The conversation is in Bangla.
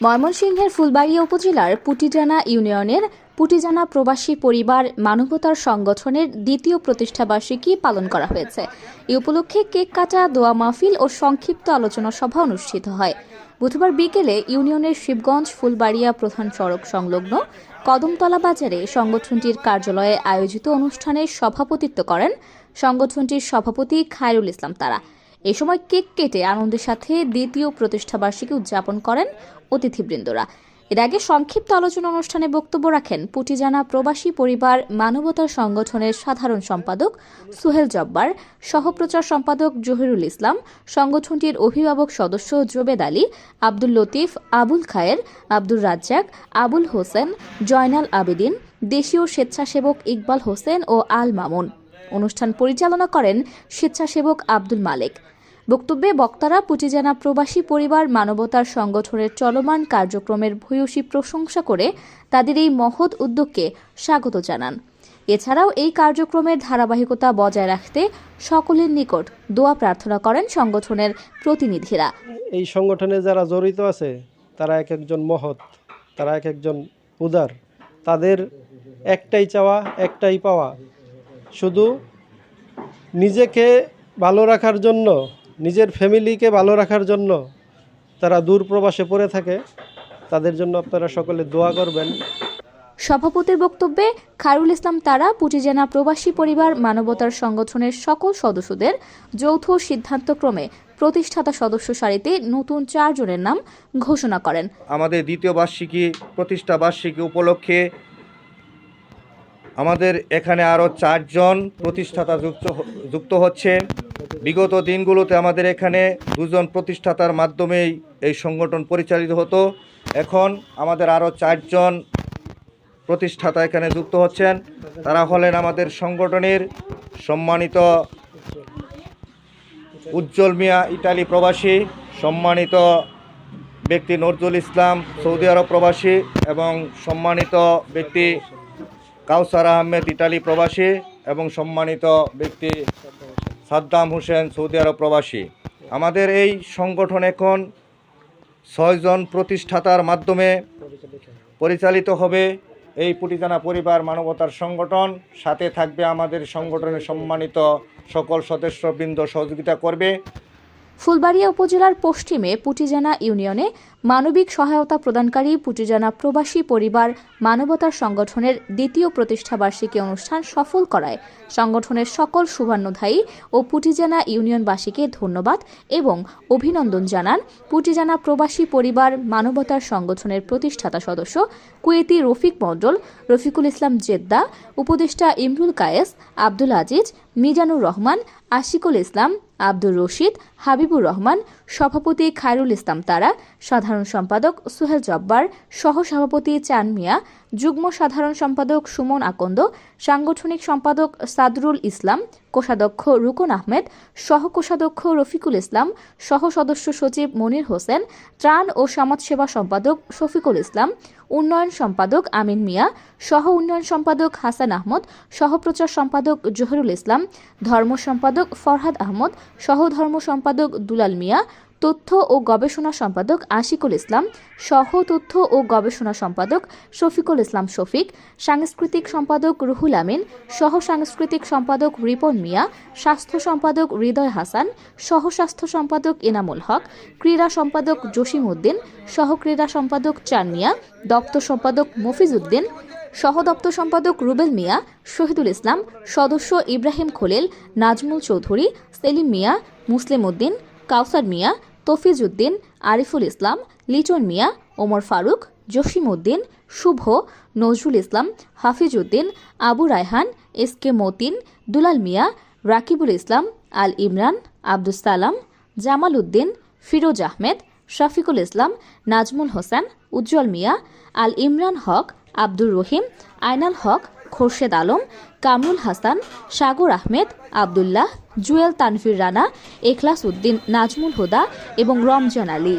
ময়মনসিংহের ফুলবাড়িয়া উপজেলার পুটিজানা ইউনিয়নের পুটিজানা প্রবাসী পরিবার মানবতার সংগঠনের দ্বিতীয় প্রতিষ্ঠাবার্ষিকী পালন করা হয়েছে। এই উপলক্ষে কেক কাটা, দোয়া মাহফিল ও সংক্ষিপ্ত আলোচনা সভা অনুষ্ঠিত হয়। বুধবার বিকেলে ইউনিয়নের শিবগঞ্জ ফুলবাড়িয়া প্রধান সড়ক সংলগ্ন কদমতলা বাজারে সংগঠনটির কার্যালয়ে আয়োজিত অনুষ্ঠানে সভাপতিত্ব করেন সংগঠনটির সভাপতি খায়রুল ইসলাম তারা। এ সময় কেক কেটে আনন্দের সাথে দ্বিতীয় প্রতিষ্ঠাবার্ষিকী উদযাপন করেন অতিথিবৃন্দরা। এর আগে সংক্ষিপ্ত আলোচনা অনুষ্ঠানে বক্তব্য রাখেন পুটিজানা প্রবাসী পরিবার মানবতার সংগঠনের সাধারণ সম্পাদক সুহেল জব্বার, সহপ্রচার সম্পাদক জহিরুল ইসলাম, সংগঠনটির অভিভাবক সদস্য জোবেদ আলী, আব্দুল লতিফ, আবুল খায়ের, আব্দুর রাজ্জাক, আবুল হোসেন, জয়নাল আবেদিন, দেশীয় স্বেচ্ছাসেবক ইকবাল হোসেন ও আল মামুন। অনুষ্ঠান পরিচালনা করেন স্বেচ্ছাসেবক আব্দুল মালেক। বক্তব্যে বক্তারা পুটিজানা প্রবাসী পরিবার মানবতার সংগঠনের চলমান কার্যক্রমের ভূয়সী প্রশংসা করে তাদের এই মহৎ উদ্যোগকে স্বাগত জানান। এছাড়াও এই কার্যক্রমের ধারাবাহিকতা বজায় রাখতে সকলের নিকট দোয়া প্রার্থনা করেন সংগঠনের প্রতিনিধিরা। এই সংগঠনে যারা জড়িত আছে, তারা এক একজন মহৎ, তারা এক একজন উদার। তাদের একটাই চাওয়া, একটাই পাওয়া। শুধু নিজেকে ভালো রাখার জন্য নিজের ফ্যামিলিকে ভালো রাখার জন্য তারা দূর প্রবাসে পড়ে থাকে তাদের জন্য আপনারা সকলে দোয়া করবেন। সভাপতির বক্তব্যে খায়রুল ইসলাম তারা পুটিজেনা প্রবাসী পরিবার মানবতার সংগঠনের সকল সদস্যদের যৌথ সিদ্ধান্তক্রমে প্রতিষ্ঠাতা সদস্য সারিতে নতুন চারজনের নাম ঘোষণা করেন। আমাদের দ্বিতীয় বার্ষিকী প্রতিষ্ঠা বার্ষিকী উপলক্ষে আমাদের এখানে আরও চারজন প্রতিষ্ঠাতা যুক্ত যুক্ত হচ্ছে। বিগত দিনগুলোতে আমাদের এখানে দুজন প্রতিষ্ঠাতার মাধ্যমেই এই সংগঠন পরিচালিত হতো। এখন আমাদের আরও চারজন প্রতিষ্ঠাতা এখানে যুক্ত হচ্ছেন। তারা হলেন আমাদের সংগঠনের সম্মানিত উজ্জ্বল মিয়া ইটালি প্রবাসী, সম্মানিত ব্যক্তি নজরুল ইসলাম সৌদি আরব প্রবাসী এবং সম্মানিত ব্যক্তি কাউসার আহমেদ ইটালি প্রবাসী এবং সম্মানিত ব্যক্তি সাদ্দাম হোসেন সৌদি আরব প্রবাসী। আমাদের এই সংগঠন এখন ছয়জন প্রতিষ্ঠাতার মাধ্যমে পরিচালিত হবে। এই পুটিজানা পরিবার মানবতার সংগঠন, সাথে থাকবে আমাদের সংগঠনের সম্মানিত সকল সদস্যবৃন্দ সহযোগিতা করবে। ফুলবাড়িয়া উপজেলার পশ্চিমে পুটিজানা ইউনিয়নে মানবিক সহায়তা প্রদানকারী পুটিজানা প্রবাসী পরিবার মানবতার সংগঠনের দ্বিতীয় প্রতিষ্ঠাবার্ষিকী অনুষ্ঠান সফল করায়। সংগঠনের সকল শুভান্নধায়ী ও পুটিজানা ইউনিয়নবাসীকে ধন্যবাদ এবং অভিনন্দন জানান পুটিজানা প্রবাসী পরিবার মানবতার সংগঠনের প্রতিষ্ঠাতা সদস্য কুয়েতি রফিক মণ্ডল, রফিকুল ইসলাম জেদ্দা, উপদেষ্টা ইমরুল কায়েস, আব্দুল আজিজ, মিজানুর রহমান, আশিকুল ইসলাম আব্দুর রশিদ, হাবিবুর রহমান, সভাপতি খায়রুল ইসলাম তারা, সাধারণ সম্পাদক সোহেল জব্বার সহ সভাপতি চান মিয়া যুগ্ম সাধারণ সম্পাদক সুমন আকন্দ, সাংগঠনিক সম্পাদক সাদরুল ইসলাম, কোষাধ্যক্ষ রুকন আহমেদ সহ কোষাধ্যক্ষ রফিকুল ইসলাম সহ সদস্য সচিব মনির হোসেন, ত্রাণ ও সমাজসেবা সম্পাদক শফিকুল ইসলাম, উন্নয়ন সম্পাদক আমিন মিয়া, সহ উন্নয়ন সম্পাদক হাসান আহমদ, সহপ্রচার সম্পাদক জহিরুল ইসলাম, ধর্ম সম্পাদক ফরহাদ আহমদ, সহ ধর্ম সম্পাদক দুলাল মিয়া তথ্য ও গবেষণা সম্পাদক আশিকুল ইসলাম, সহ তথ্য ও গবেষণা সম্পাদক শফিকুল ইসলাম শফিক, সাংস্কৃতিক সম্পাদক রুহুল আমিন, সহ সাংস্কৃতিক সম্পাদক রিপন মিয়া, স্বাস্থ্য সম্পাদক হৃদয় হাসান, সহ স্বাস্থ্য সম্পাদক এনামুল হক, ক্রীড়া সম্পাদক জসিম উদ্দিন, সহ ক্রীড়া সম্পাদক চান মিয়া, দপ্তর সম্পাদক মফিজ উদ্দিন, সহ দপ্তর সম্পাদক রুবেল মিয়া, শহীদুল ইসলাম, সদস্য ইব্রাহিম খলিল, নাজমুল চৌধুরী, সেলিম মিয়া, মুসলিম উদ্দিন, কাউসার মিয়া তফিজ উদ্দিন আরিফুল ইসলাম, লিটন মিয়া, ওমর ফারুক জসিম উদ্দিন শুভ, নজরুল ইসলাম হাফিজ উদ্দিন আবু রায়হান, এস কে মতিন, দুলাল মিয়া, রাকিবুল ইসলাম, আল ইমরান, আব্দুস সালাম, জামাল উদ্দিন, ফিরোজ আহমেদ, শফিকুল ইসলাম, নাজমুল হোসেন, উজ্জ্বল মিয়া, আল ইমরান হক, আব্দুর রহিম, আয়নাল হক খোরশেদ আলম, কামরুল হাসান, সাগর আহমেদ, আবদুল্লাহ, জুয়েল তানফির রানা, এখলাস উদ্দিন, নাজমুল হুদা এবং রমজান আলী।